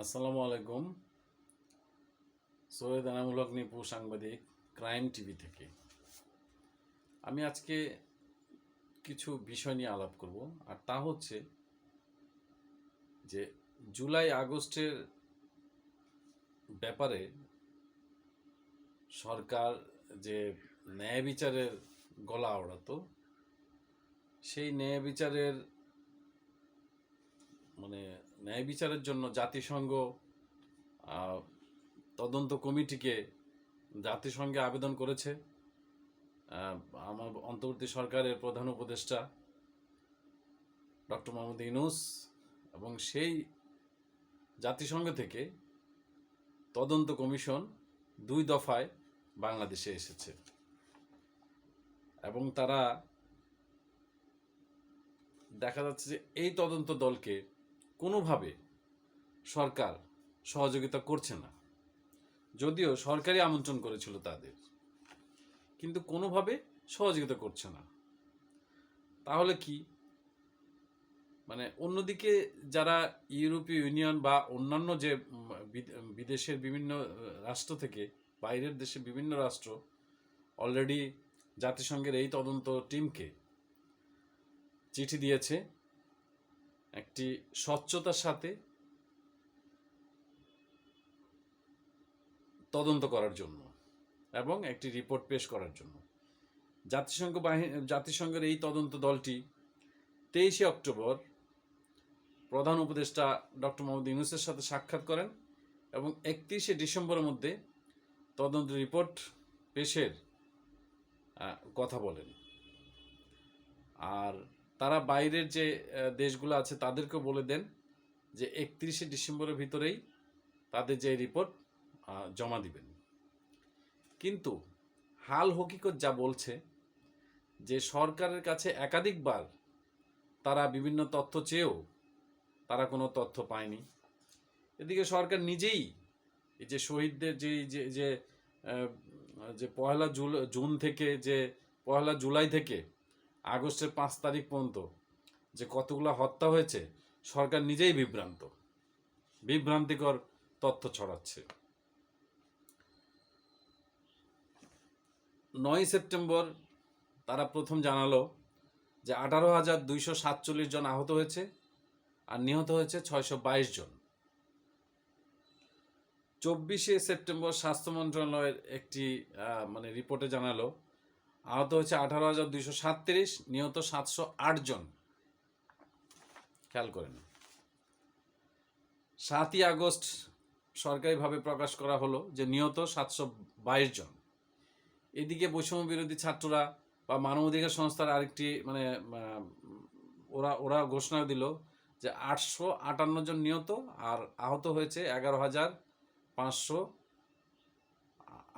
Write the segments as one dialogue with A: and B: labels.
A: আসসালামু আলাইকুম। সৈয়দ এনামুল হক নিপু, সাংবাদিক, ক্রাইম টিভি থেকে। আমি আজকে কিছু বিষয় নিয়ে আলাপ করব, আর তা হচ্ছে যে জুলাই আগস্টের ব্যাপারে সরকার যে ন্যায় বিচারের গলা আওড়াতো সেই ন্যায় বিচারের মানে ন্যায় বিচারের জন্য জাতিসংঘ তদন্ত কমিটিকে জাতিসংঘে আবেদন করেছে। আমার অন্তর্বর্তী সরকারের প্রধান উপদেষ্টা ডক্টর মোহাম্মদ ইনুস এবং সেই জাতিসংঘ থেকে তদন্ত কমিশন দুই দফায় বাংলাদেশে এসেছে এবং তারা দেখা যাচ্ছে যে এই তদন্ত দলকে কোনোভাবে সরকার সহযোগিতা করছে না। যদিও সরকারি আমন্ত্রণ করেছিল তাদের, কিন্তু কোনোভাবে সহযোগিতা করছে না। তাহলে কি? মানে অন্যদিকে যারা ইউরোপীয় ইউনিয়ন বা অন্যান্য যে বিদেশের বিভিন্ন রাষ্ট্র থেকে বাইরের দেশে বিভিন্ন রাষ্ট্র অলরেডি জাতিসংঘের এই তদন্ত টিমকে চিঠি দিয়েছে। একটি স্বচ্ছতার সাথে তদন্ত করার জন্য এবং একটি রিপোর্ট পেশ করার জন্য। জাতিসংঘ বাহিনী জাতিসংঘের এই তদন্ত দলটি তেইশে অক্টোবর প্রধান উপদেষ্টা ডক্টর মোহাম্মদ ইউনুসের সাথে সাক্ষাৎ করেন এবং একত্রিশে ডিসেম্বরের মধ্যে তদন্ত রিপোর্ট পেশের কথা বলেন। আর তারা বাইরের যে দেশগুলো আছে তাদেরকেও বলে দেন যে একত্রিশে ডিসেম্বরের ভিতরেই তাদের যে রিপোর্ট জমা দিবেন। কিন্তু হাল হকিকত যা বলছে যে সরকারের কাছে একাধিকবার তারা বিভিন্ন তথ্য চেয়েও তারা কোনো তথ্য পায়নি। এদিকে সরকার নিজেই এই যে শহীদদের যে যে যে যে পয়লা জুন থেকে যে, পয়লা জুলাই থেকে আগস্টের পাঁচ তারিখ পর্যন্ত যে কতগুলো হত্যা হয়েছে, সরকার নিজেই বিভ্রান্ত। বিভ্রান্তিকর তথ্য ছড়াচ্ছে। নয় সেপ্টেম্বর তারা প্রথম জানালো যে আঠারো হাজার দুইশো সাতচল্লিশ জন আহত হয়েছে আর নিহত হয়েছে ছয়শো বাইশ জন। চব্বিশে সেপ্টেম্বর স্বাস্থ্য মন্ত্রণালয়ের একটি মানে রিপোর্টে জানালো আহত হয়েছে আঠারো হাজার দুইশো সাতত্রিশ, নিহত সাতশো আট জন। খেয়াল করেন। সাতই আগস্ট সরকারিভাবে প্রকাশ করা হলো যে নিহত সাতশো বাইশ জন। এদিকে বৈষম্য বিরোধী ছাত্ররা বা মানবাধিকার সংস্থার আরেকটি মানে ওরা ওরা ঘোষণা দিল যে আটশো আটান্ন জন নিহত আর আহত হয়েছে এগারো হাজার পাঁচশো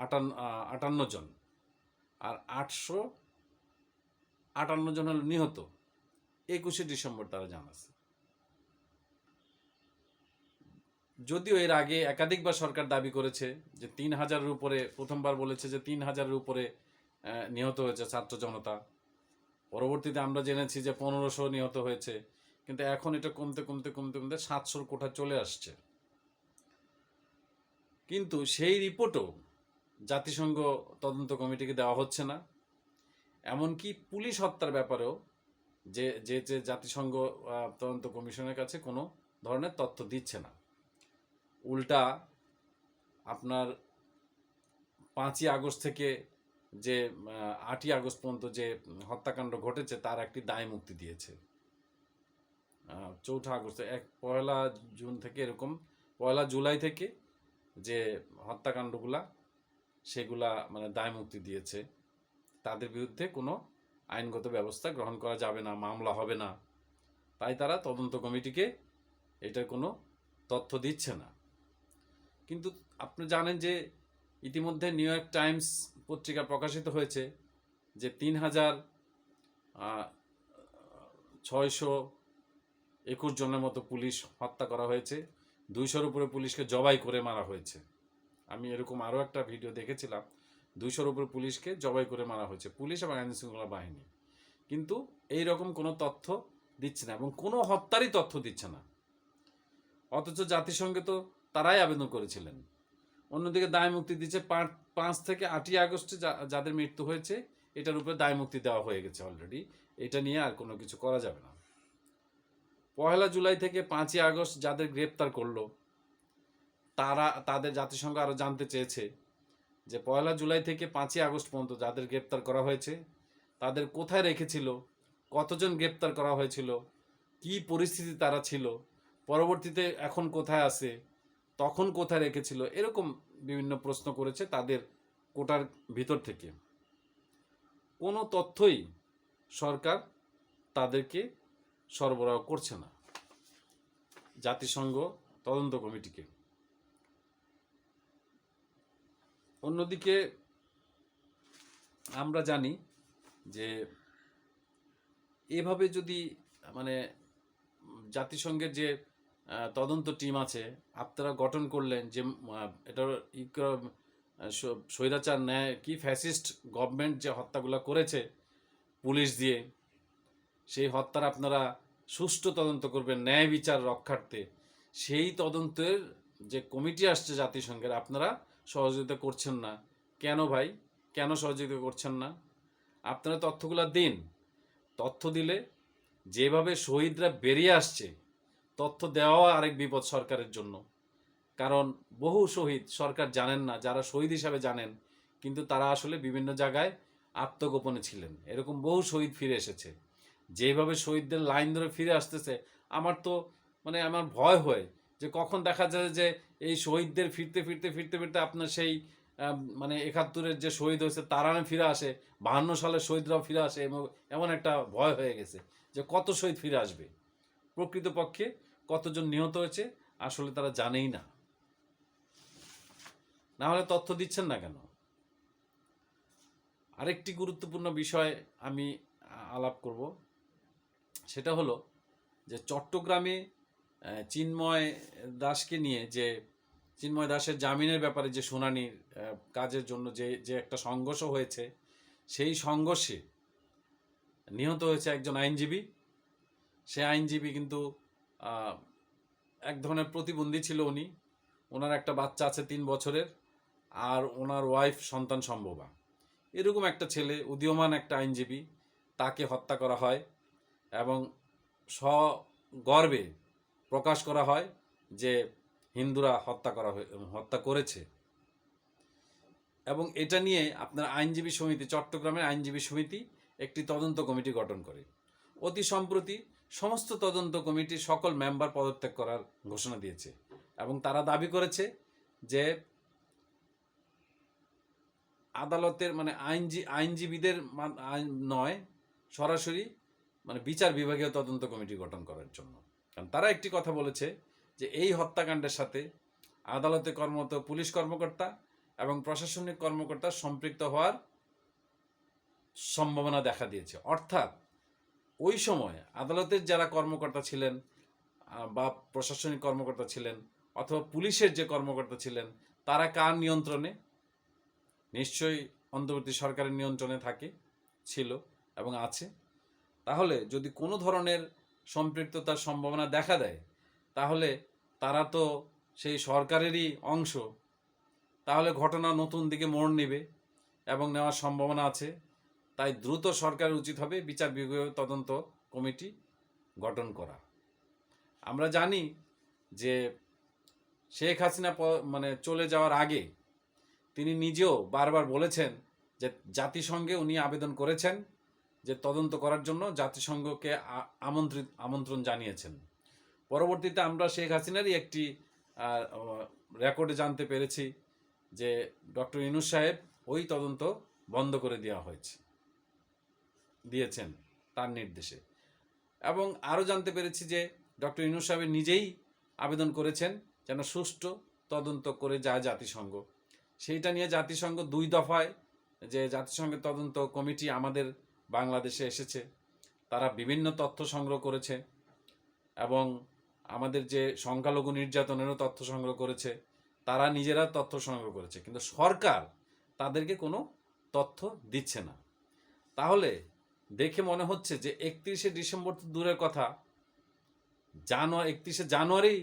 A: আটান্ন আটান্ন জন। আর আটশো আটান্ন জন হলো নিহত। একুশে ডিসেম্বর তারা জানাচ্ছে। যদিও এর আগে একাধিকবার সরকার দাবি করেছে যে তিন হাজারের উপরে, প্রথমবার বলেছে যে তিন হাজারের উপরে নিহত হয়েছে ছাত্র জনতা। পরবর্তীতে আমরা জেনেছি যে পনেরোশো নিহত হয়েছে, কিন্তু এখন এটা কমতে কমতে কমতে কমতে সাতশোর কোঠা চলে আসছে। কিন্তু সেই রিপোর্টও জাতিসংঘ তদন্ত কমিটিকে দেওয়া হচ্ছে না। এমনকি পুলিশ হত্যার ব্যাপারেও যে যে যে জাতিসংঘ তদন্ত কমিশনের কাছে কোনো ধরনের তথ্য দিচ্ছে না। উল্টা আপনার পাঁচই আগস্ট থেকে যে আটই আগস্ট পর্যন্ত যে হত্যাকাণ্ড ঘটেছে, তার একটি দায় মুক্তি দিয়েছে। চৌঠা আগস্ট, এক পয়লা জুন থেকে এরকম, পয়লা জুলাই থেকে যে হত্যাকাণ্ডগুলা সেগুলা মানে দায় মুক্তি দিয়েছে। তাদের বিরুদ্ধে কোনো আইনগত ব্যবস্থা গ্রহণ করা যাবে না, মামলা হবে না। তাই তারা তদন্ত কমিটিকে এটার কোনো তথ্য দিচ্ছে না। কিন্তু আপনি জানেন যে ইতিমধ্যে নিউ ইয়র্ক টাইমস পত্রিকা প্রকাশিত হয়েছে যে তিন হাজার ছয়শো একুশ জনের মতো পুলিশ হত্যা করা হয়েছে। দুইশোর উপরে পুলিশকে জবাই করে মারা হয়েছে। আমি এরকম আরও একটা ভিডিও দেখেছিলাম। দুইশোর উপর পুলিশকে জবাই করে মারা হয়েছে, পুলিশ এবং আইন শৃঙ্খলা বাহিনী। কিন্তু এই রকম কোনো তথ্য দিচ্ছে না এবং কোনো হত্যারই তথ্য দিচ্ছে না। অথচ জাতিসংঘে তো তারাই আবেদন করেছিলেন। অন্যদিকে দায় মুক্তি দিচ্ছে পাঁচ- থেকে আটই আগস্টে যাদের মৃত্যু হয়েছে, এটার উপরে দায় মুক্তি দেওয়া হয়ে গেছে অলরেডি এটা নিয়ে আর কোনো কিছু করা যাবে না। পহেলা জুলাই থেকে পাঁচই আগস্ট যাদের গ্রেপ্তার করল তারা, তাদের জাতিসংঘ আরও জানতে চেয়েছে যে পয়লা জুলাই থেকে পাঁচই আগস্ট পর্যন্ত যাদের গ্রেপ্তার করা হয়েছে, তাদের কোথায় রেখেছিল, কতজন গ্রেপ্তার করা হয়েছিল, কি পরিস্থিতি তারা ছিল, পরবর্তীতে এখন কোথায় আছে, তখন কোথায় রেখেছিল, এরকম বিভিন্ন প্রশ্ন করেছে তাদের কোটার ভিতর থেকে। কোনো তথ্যই সরকার তাদেরকে সরবরাহ করছে না। জাতিসংঘ তদন্ত কমিটিকে। অন্যদিকে আমরা জানি যে এভাবে যদি মানে জাতিসংঘের যে তদন্ত টিম আছে, আপনারা গঠন করলেন যে এটা স্বৈরাচার, ন্যায় কি ফ্যাসিস্ট গভর্নমেন্ট যে হত্যাগুলো করেছে পুলিশ দিয়ে, সেই হত্যার আপনারা সুষ্ঠু তদন্ত করবেন ন্যায় বিচার রক্ষার্থে। সেই তদন্তের যে কমিটি আসছে জাতিসংঘের, আপনারা সহযোগিতা করছেন না। কেন ভাই? কেন সহযোগিতা করছেন না? আপনারা তথ্যগুলো দিন। তথ্য দিলে যেভাবে শহীদরা বেরিয়ে আসছে, তথ্য দেওয়া আরেক বিপদ সরকারের জন্য। কারণ বহু শহীদ সরকার জানেন না, যারা শহীদ হিসাবে জানেন, কিন্তু তারা আসলে বিভিন্ন জায়গায় আত্মগোপনে ছিলেন। এরকম বহু শহীদ ফিরে এসেছে। যেভাবে শহীদদের লাইন ধরে ফিরে আসতেছে, আমার তো মানে আমার ভয় হয় যে কখন দেখা যায় যে এই শহীদদের ফিরতে ফিরতে ফিরতে ফিরতে আপনার সেই মানে একাত্তরের যে শহীদ হয়েছে তারানে ফিরে আসে, বাহান্ন সালের শহীদরাও ফিরে আসে, এমন- এমন একটা ভয় হয়ে গেছে যে কত শহীদ ফিরে আসবে। প্রকৃতপক্ষে কতজন নিহত হয়েছে আসলে তারা জানেই না। না হলে তথ্য দিচ্ছেন না কেন? আরেকটি গুরুত্বপূর্ণ বিষয় আমি আলাপ করব, সেটা হলো যে চট্টগ্রামে চিন্ময় দাসকে নিয়ে যে, চিন্ময় দাসের জামিনের ব্যাপারে যে শুনানির কাজের জন্য যে যে একটা সংঘর্ষ হয়েছে, সেই সংঘর্ষে নিহত হয়েছে একজন আইনজীবী। সে আইনজীবী কিন্তু এক ধরনের প্রতিবন্ধী ছিল উনি। ওনার একটা বাচ্চা আছে তিন বছরের, আর ওনার ওয়াইফ সন্তান সম্ভবা। এরকম একটা ছেলে, উদীয়মান একটা আইনজীবী, তাকে হত্যা করা হয় এবং সগর্বে প্রকাশ করা হয় যে হিন্দুরা হত্যা করা হত্যা করেছে। এবং এটা নিয়ে আপনার আইনজীবী সমিতি, চট্টগ্রামের আইনজীবী সমিতি একটি তদন্ত কমিটি গঠন করে। অতি সম্প্রতি সমস্ত তদন্ত কমিটির সকল মেম্বার পদত্যাগ করার ঘোষণা দিয়েছে এবং তারা দাবি করেছে যে আদালতের মানে আইনজী, আইনজীবীদের নয়, সরাসরি মানে বিচার বিভাগীয় তদন্ত কমিটি গঠন করার জন্য। কারণ তারা একটি কথা বলেছে যে এই হত্যাকাণ্ডের সাথে আদালতে কর্মরত পুলিশ কর্মকর্তা এবং প্রশাসনিক কর্মকর্তা সম্পৃক্ত হওয়ার সম্ভাবনা দেখা দিয়েছে। অর্থাৎ ওই সময় আদালতের যারা কর্মকর্তা ছিলেন বা প্রশাসনিক কর্মকর্তা ছিলেন অথবা পুলিশের যে কর্মকর্তা ছিলেন, তারা কার নিয়ন্ত্রণে? নিশ্চয়ই অন্তর্বর্তী সরকারের নিয়ন্ত্রণে থাকে, ছিল এবং আছে। তাহলে যদি কোনো ধরনের সম্পৃক্ততার সম্ভাবনা দেখা দেয়, তাহলে তারা তো সেই সরকারেরই অংশ। তাহলে ঘটনা নতুন দিকে মোড় নেবে এবং নেওয়ার সম্ভাবনা আছে। তাই দ্রুত সরকার উচিত হবে বিচার বিভাগীয় তদন্ত কমিটি গঠন করা। আমরা জানি যে শেখ হাসিনা মানে চলে যাওয়ার আগে তিনি নিজেও বারবার বলেছেন যে জাতিসংঘে উনি আবেদন করেছেন। যে তদন্ত করার জন্য জাতিসংঘকে আমন্ত্রিত, আমন্ত্রণ জানিয়েছেন। পরবর্তীতে আমরা শেখ হাসিনারই একটি রেকর্ডে জানতে পেরেছি যে ডক্টর ইনুস সাহেব ওই তদন্ত বন্ধ করে দেওয়া হয়েছে, দিয়েছেন তার নির্দেশে। এবং আরও জানতে পেরেছি যে ডক্টর ইনুস সাহেব নিজেই আবেদন করেছেন যেন সুষ্ঠু তদন্ত করে যায় জাতিসংঘ। সেইটা নিয়ে জাতিসংঘ দুই দফায় যে জাতিসংঘের তদন্ত কমিটি আমাদের বাংলাদেশে এসেছে, তারা বিভিন্ন তথ্য সংগ্রহ করেছে এবং আমাদের যে সংখ্যালঘু নির্যাতনেরও তথ্য সংগ্রহ করেছে, তারা নিজেরা তথ্য সংগ্রহ করেছে, কিন্তু সরকার তাদেরকে কোনো তথ্য দিচ্ছে না। তাহলে দেখে মনে হচ্ছে যে একত্রিশে ডিসেম্বর তো দূরের কথা জানুয়ারি একত্রিশে জানুয়ারি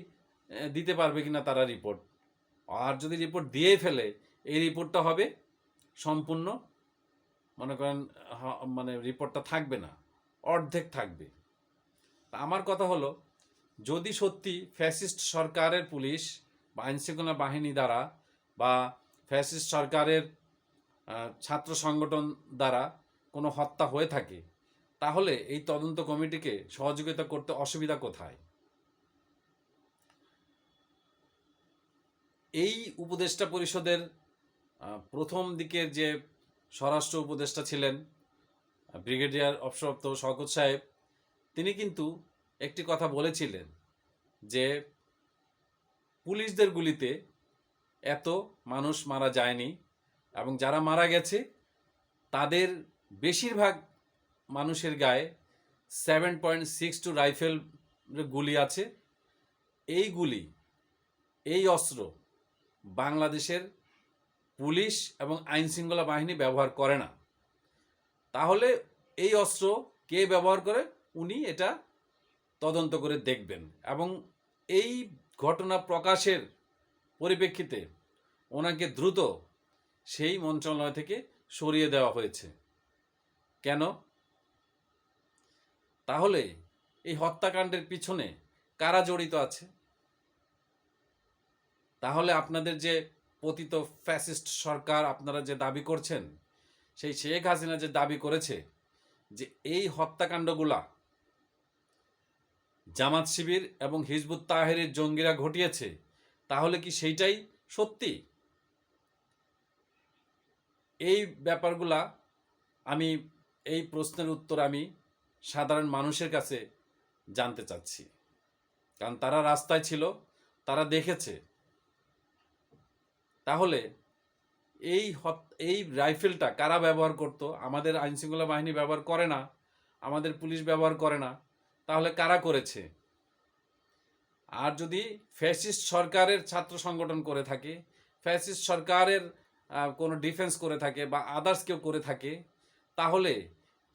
A: দিতে পারবে কিনা তারা রিপোর্ট? আর যদি রিপোর্ট দিয়ে ফেলে, এই রিপোর্টটা হবে সম্পূর্ণ মনে করেন মানে রিপোর্টটা থাকবে না, অর্ধেক থাকবে। আমার কথা হলো, যদি সত্যি ফ্যাসিস্ট সরকারের পুলিশ বা আইনশৃঙ্খলা বাহিনী দ্বারা বা ফ্যাসিস্ট সরকারের ছাত্র সংগঠন দ্বারা কোনো হত্যা হয়ে থাকে, তাহলে এই তদন্ত কমিটিকে সহযোগিতা করতে অসুবিধা কোথায়? এই উপদেষ্টা পরিষদের প্রথম দিকের যে স্বরাষ্ট্র উপদেষ্টা ছিলেন, ব্রিগেডিয়ার অবসরপ্ত শওকত সাহেব। তিনি কিন্তু একটি কথা বলেছিলেন যে, পুলিশদের গুলিতে এত মানুষ মারা যায়নি এবং যারা মারা গেছে, তাদের বেশিরভাগ মানুষের গায়ে seven point six two rifle গুলি আছে। এই গুলি, এই অস্ত্র বাংলাদেশের পুলিশ এবং আইন শৃঙ্খলা বাহিনী ব্যবহার করে না। তাহলে এই অস্ত্র কে ব্যবহার করে? উনি এটা তদন্ত করে দেখবেন। এবং এই ঘটনা প্রকাশের পরিপ্রেক্ষিতে ওনাকে দ্রুত সেই মন্ত্রণালয় থেকে সরিয়ে দেওয়া হয়েছে। কেন? তাহলে এই হত্যাকাণ্ডের পিছনে কারা জড়িত আছে? তাহলে আপনাদের যে পতিত ফ্যাসিস্ট সরকার আপনারা যে দাবি করছেন, সেই শেখ হাসিনা যে দাবি করেছে যে এই হত্যাকাণ্ডগুলা জামাত শিবির এবং হিজবুত তাহেরের জঙ্গিরা ঘটিয়েছে, তাহলে কি সেইটাই সত্যি? এই ব্যাপারগুলা আমি, এই প্রশ্নের উত্তর আমি সাধারণ মানুষের কাছে জানতে চাচ্ছি। কারণ তারা রাস্তায় ছিল, তারা দেখেছে। তাহলে এই এই রাইফেলটা কারা ব্যবহার করত? আমাদের আইনশৃঙ্খলা বাহিনী ব্যবহার করে না, আমাদের পুলিশ ব্যবহার করে না, তাহলে কারা করেছে? আর যদি ফ্যাসিস্ট সরকারের ছাত্র সংগঠন করে থাকে, ফ্যাসিস্ট সরকারের কোনো ডিফেন্স করে থাকে বা আদার্স কেউ করে থাকে, তাহলে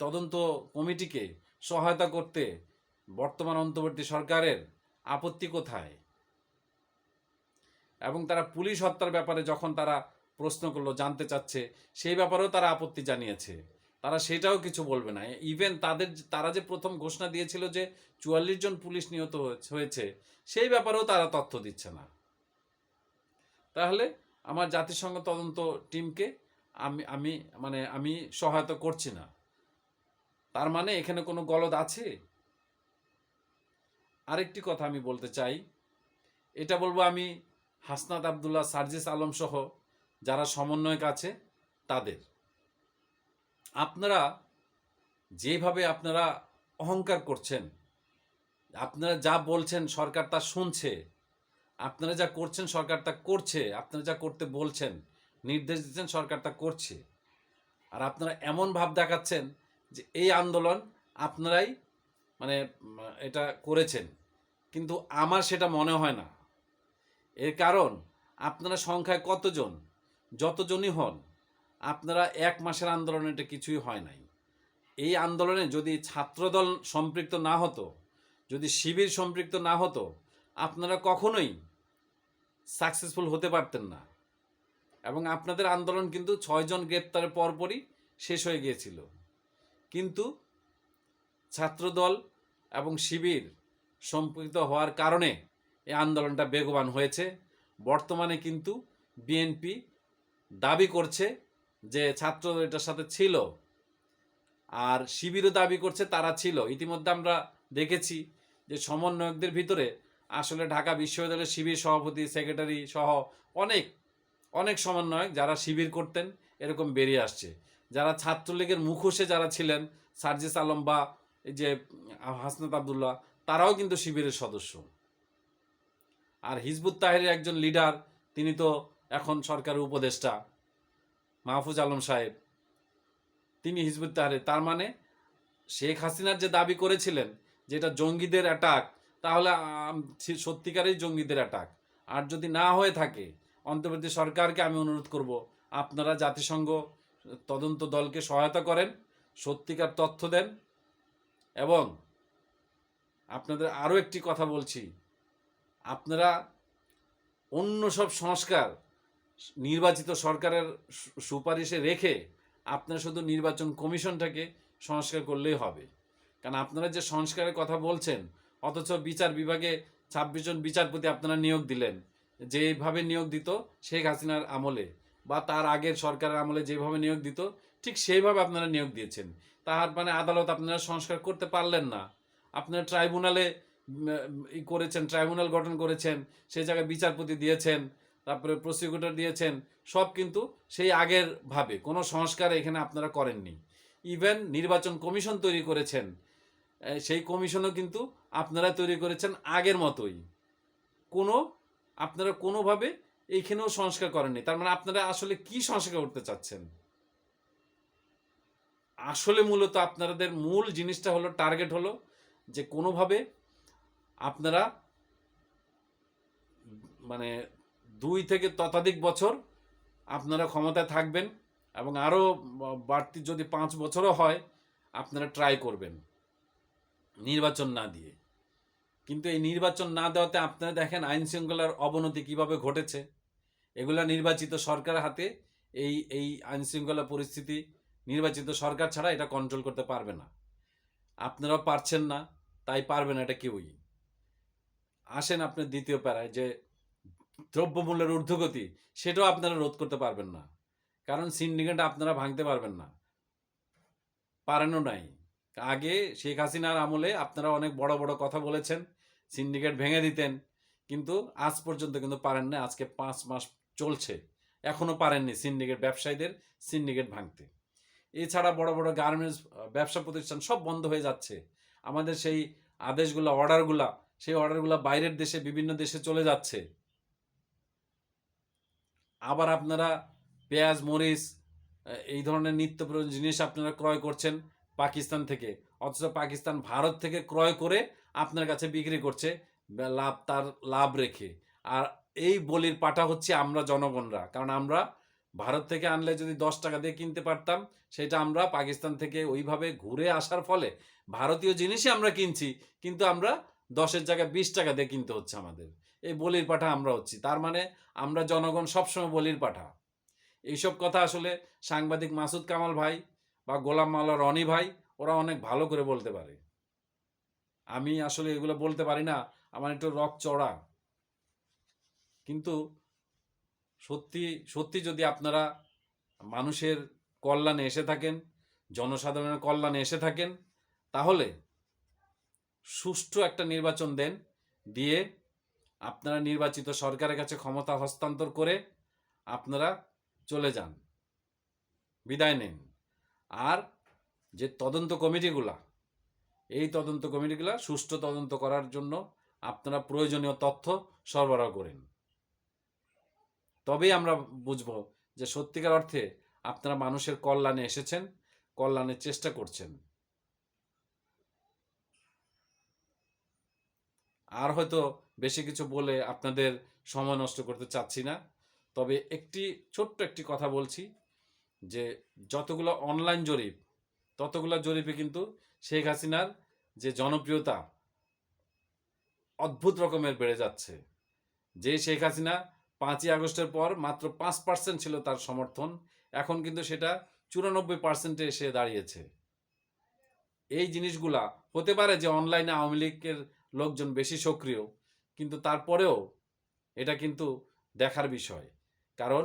A: তদন্ত কমিটিকে সহায়তা করতে বর্তমান অন্তর্বর্তী সরকারের আপত্তি কোথায়? এবং তারা পুলিশ হত্যার ব্যাপারে যখন তারা প্রশ্ন করল, জানতে চাচ্ছে, সেই ব্যাপারেও তারা আপত্তি জানিয়েছে। তারা সেটাও কিছু বলবে না। ইভেন তাদের তারা যে প্রথম ঘোষণা দিয়েছিল যে চুয়াল্লিশ জন পুলিশ নিহত হয়েছে- সেই ব্যাপারেও তারা তথ্য দিচ্ছে না। তাহলে আমার জাতিসংঘ তদন্ত টিমকে আমি আমি মানে আমি সহায়তা করছি না। তার মানে এখানে কোনো গলদ আছে? আরেকটি কথা আমি বলতে চাই। এটা বলব আমি হাসনাত আবদুল্লাহ, সার্জিস আলম সহ যারা সমন্বয়ক আছে, তাদের। আপনারা যেভাবে আপনারা অহংকার করছেন, আপনারা যা বলছেন সরকার তা শুনছে, আপনারা যা করছেন সরকার তা করছে, আপনারা যা করতে বলছেন, নির্দেশ দিচ্ছেন সরকার তা করছে। আর আপনারা এমন ভাব দেখাচ্ছেন যে এই আন্দোলন আপনারাই মানে এটা করেছেন। কিন্তু আমার সেটা মনে হয় না। এর কারণ, আপনারা সংখ্যায় কতজন? যতজনই হন, আপনারা এক মাসের আন্দোলনে এটা কিছুই হয় নাই। এই আন্দোলনে যদি ছাত্রদল সম্পৃক্ত না হতো, যদি শিবির সম্পৃক্ত না হতো, আপনারা কখনোই সাকসেসফুল হতে পারতেন না। এবং আপনাদের আন্দোলন কিন্তু ছয়জন গ্রেপ্তারের পরপরই শেষ হয়ে গিয়েছিল। কিন্তু ছাত্রদল এবং শিবির সম্পৃক্ত হওয়ার কারণে এই আন্দোলনটা বেগবান হয়েছে। বর্তমানে কিন্তু বিএনপি দাবি করছে যে ছাত্র এটার সাথে ছিল আর শিবিরও দাবি করছে তারা ছিল। ইতিমধ্যে আমরা দেখেছি যে সমন্বয়কদের ভিতরে আসলে ঢাকা বিশ্ববিদ্যালয়ের শিবির সভাপতি, সেক্রেটারি সহ অনেক অনেক সমন্বয়ক যারা শিবির করতেন এরকম বেরিয়ে আসছে। যারা ছাত্রলীগের মুখোশে যারা ছিলেন, সার্জিস আলম বা এই যে হাসনাত আবদুল্লাহ, তারাও কিন্তু শিবিরের সদস্য। আর হিজবুত তাহেরের একজন লিডার, তিনি তো এখন সরকারের উপদেষ্টা, মাহফুজ আলম সাহেব। তিনি হিজবুত তাহারের, তার মানে শেখ হাসিনার যে দাবি করেছিলেন যে এটা জঙ্গিদের অ্যাটাক তাহলে সত্যিকারেই জঙ্গিদের অ্যাটাক আর যদি না হয়ে থাকে, অন্তর্বর্তী সরকারকে আমি অনুরোধ করব, আপনারা জাতিসংঘ তদন্ত দলকে সহায়তা করেন, সত্যিকার তথ্য দেন এবং আপনাদের আরও একটি কথা বলছি। আপনারা অন্য সব সংস্কার নির্বাচিত সরকারের সুপারিশে রেখে আপনারা শুধু নির্বাচন কমিশনটাকে সংস্কার করলেই হবে। কারণ আপনারা যে সংস্কারের কথা বলছেন, অথচ বিচার বিভাগে ছাব্বিশ জন বিচারপতি আপনারা নিয়োগ দিলেন, যেভাবে নিয়োগ দিত শেখ হাসিনার আমলে বা তার আগের সরকারের আমলে যেভাবে নিয়োগ দিত, ঠিক সেইভাবে আপনারা নিয়োগ দিয়েছেন। তাহার মানে আদালত আপনারা সংস্কার করতে পারলেন না। আপনারা ট্রাইব্যুনালে করেছেন, ট্রাইব্যুনাল গঠন করেছেন, সেই জায়গায় বিচারপতি দিয়েছেন, তারপরে প্রসিকিউটর দিয়েছেন, সব কিন্তু সেই আগের ভাবে, কোনো সংস্কার এখানে আপনারা করেননি। ইভেন নির্বাচন কমিশন তৈরি করেছেন সেই কমিশনও কিন্তু আপনারা তৈরি করেছেন আগের মতোই। কোনো, আপনারা কোনোভাবে এইখানেও সংস্কার করেননি, তার মানে আপনারা আসলে কি সংস্কার করতে চাচ্ছেন? আসলে মূলত আপনাদের মূল জিনিসটা হলো, টার্গেট হলো যে কোনোভাবে আপনারা মানে দুই থেকে ততাধিক বছর আপনারা ক্ষমতায় থাকবেন এবং আরও বাড়তি যদি পাঁচ বছরও হয়, আপনারা ট্রাই করবেন নির্বাচন না দিয়ে। কিন্তু এই নির্বাচন না দেওয়াতে আপনারা দেখেন আইন শৃঙ্খলার অবনতি কীভাবে ঘটেছে। এগুলা নির্বাচিত সরকার হাতে এই এই আইন শৃঙ্খলা পরিস্থিতি নির্বাচিত সরকার ছাড়া এটা কন্ট্রোল করতে পারবে না। আপনারাও পারছেন না, তাই পারবে না এটা কেউই। আসেন আপনার দ্বিতীয় প্যারায়, যে দ্রব্যমূল্যের ঊর্ধ্বগতি, সেটাও আপনারা রোধ করতে পারবেন না। কারণ সিন্ডিকেট আপনারা ভাঙতে পারবেন না। পারেনও নাই। আগে শেখ হাসিনার আমলে আপনারা অনেক বড় বড় কথা বলেছেন সিন্ডিকেট ভেঙে দিতেন, কিন্তু আজ পর্যন্ত কিন্তু পারেন না আজকে পাঁচ মাস চলছে। এখনও পারেননি সিন্ডিকেট ব্যবসায়ীদের সিন্ডিকেট ভাঙতে। এছাড়া বড় বড় গার্মেন্টস ব্যবসা প্রতিষ্ঠান সব বন্ধ হয়ে যাচ্ছে। আমাদের সেই আদেশগুলো অর্ডারগুলা সেই অর্ডারগুলো বাইরের দেশে, বিভিন্ন দেশে চলে যাচ্ছে। আবার আপনারা পেঁয়াজ, মরিচ, এই ধরনের নিত্য প্রয়োজন জিনিস আপনারা ক্রয় করছেন পাকিস্তান থেকে। অথচ পাকিস্তান ভারত থেকে ক্রয় করে আপনার কাছে বিক্রি করছে লাভ, তার লাভ রেখে। আর এই বলির পাটা হচ্ছে আমরা জনগণরা। কারণ আমরা ভারত থেকে আনলে যদি দশ টাকা দিয়ে কিনতে পারতাম, সেটা আমরা পাকিস্তান থেকে ওইভাবে ঘুরে আসার ফলে ভারতীয় জিনিসই আমরা কিনছি। কিন্তু আমরা দশের জায়গায় বিশ টাকা দিয়ে কিনতে হচ্ছে আমাদের। এই বলির পাঠা আমরা হচ্ছি। তার মানে আমরা জনগণ সবসময় বলির পাঠা। এইসব কথা আসলে সাংবাদিক মাসুদ কামাল ভাই বা গোলাম মাল্লা রনি ভাই, ওরা অনেক ভালো করে বলতে পারে। আমি আসলে এগুলো বলতে পারি না, আমার একটু রক চড়া। কিন্তু সত্যি সত্যি যদি আপনারা মানুষের কল্যাণে এসে থাকেন, জনসাধারণের কল্যাণে এসে থাকেন, তাহলে সুষ্ঠু একটা নির্বাচন দেন, দিয়ে আপনারা নির্বাচিত সরকারের কাছে ক্ষমতা হস্তান্তর করে আপনারা চলে যান। বিদায় নেন। আর যে তদন্ত কমিটিগুলা, এই তদন্ত কমিটিগুলা সুষ্ঠু তদন্ত করার জন্য আপনারা প্রয়োজনীয় তথ্য সরবরাহ করেন। তবেই আমরা বুঝব যে সত্যিকার অর্থে আপনারা মানুষের কল্যাণে এসেছেন, কল্যাণের চেষ্টা করছেন। আর হয়তো বেশি কিছু বলে আপনাদের সময় নষ্ট করতে চাচ্ছি না। তবে একটি, ছোট্ট একটি কথা বলছি যে, যতগুলো অনলাইন জরিপ, ততগুলো জরিপে কিন্তু শেখ হাসিনার যে জনপ্রিয়তা অদ্ভুত রকমের বেড়ে যাচ্ছে। যে শেখ হাসিনা পাঁচই আগস্টের পর মাত্র পাঁচ পার্সেন্ট ছিল তার সমর্থন, এখন কিন্তু সেটা চুরানব্বই পার্সেন্টে এসে দাঁড়িয়েছে। এই জিনিসগুলা হতে পারে যে অনলাইনে আওয়ামী লীগের লোকজন বেশি সক্রিয়, কিন্তু তারপরেও এটা কিন্তু দেখার বিষয়। কারণ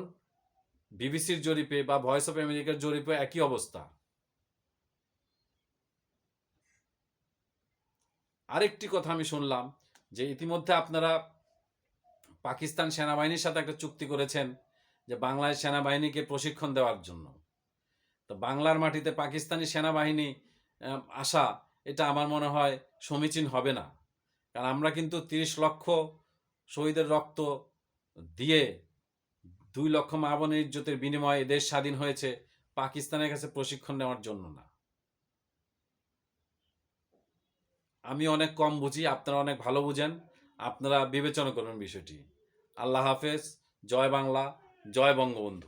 A: বিবিসির জরিপে বা ভয়েস অফ আমেরিকার জরিপে একই অবস্থা। আরেকটি কথা আমি শুনলাম যে ইতিমধ্যে আপনারা পাকিস্তান সেনাবাহিনীর সাথে একটা চুক্তি করেছেন যে বাংলাদেশ সেনাবাহিনীকে প্রশিক্ষণ দেওয়ার জন্য। তো বাংলার মাটিতে পাকিস্তানি সেনাবাহিনী আসা, এটা আমার মনে হয় সমীচীন হবে না। কারণ আমরা কিন্তু তিরিশ লক্ষ শহীদের রক্ত দিয়ে দুই লক্ষ মা ইজ্জতের বিনিময়ে দেশ স্বাধীন হয়েছে, পাকিস্তানের কাছে প্রশিক্ষণ নেওয়ার জন্য না। আমি অনেক কম বুঝি, আপনারা অনেক ভালো বুঝেন। আপনারা বিবেচনা করবেন বিষয়টি। আল্লাহ হাফেজ, জয় বাংলা, জয় বঙ্গবন্ধু।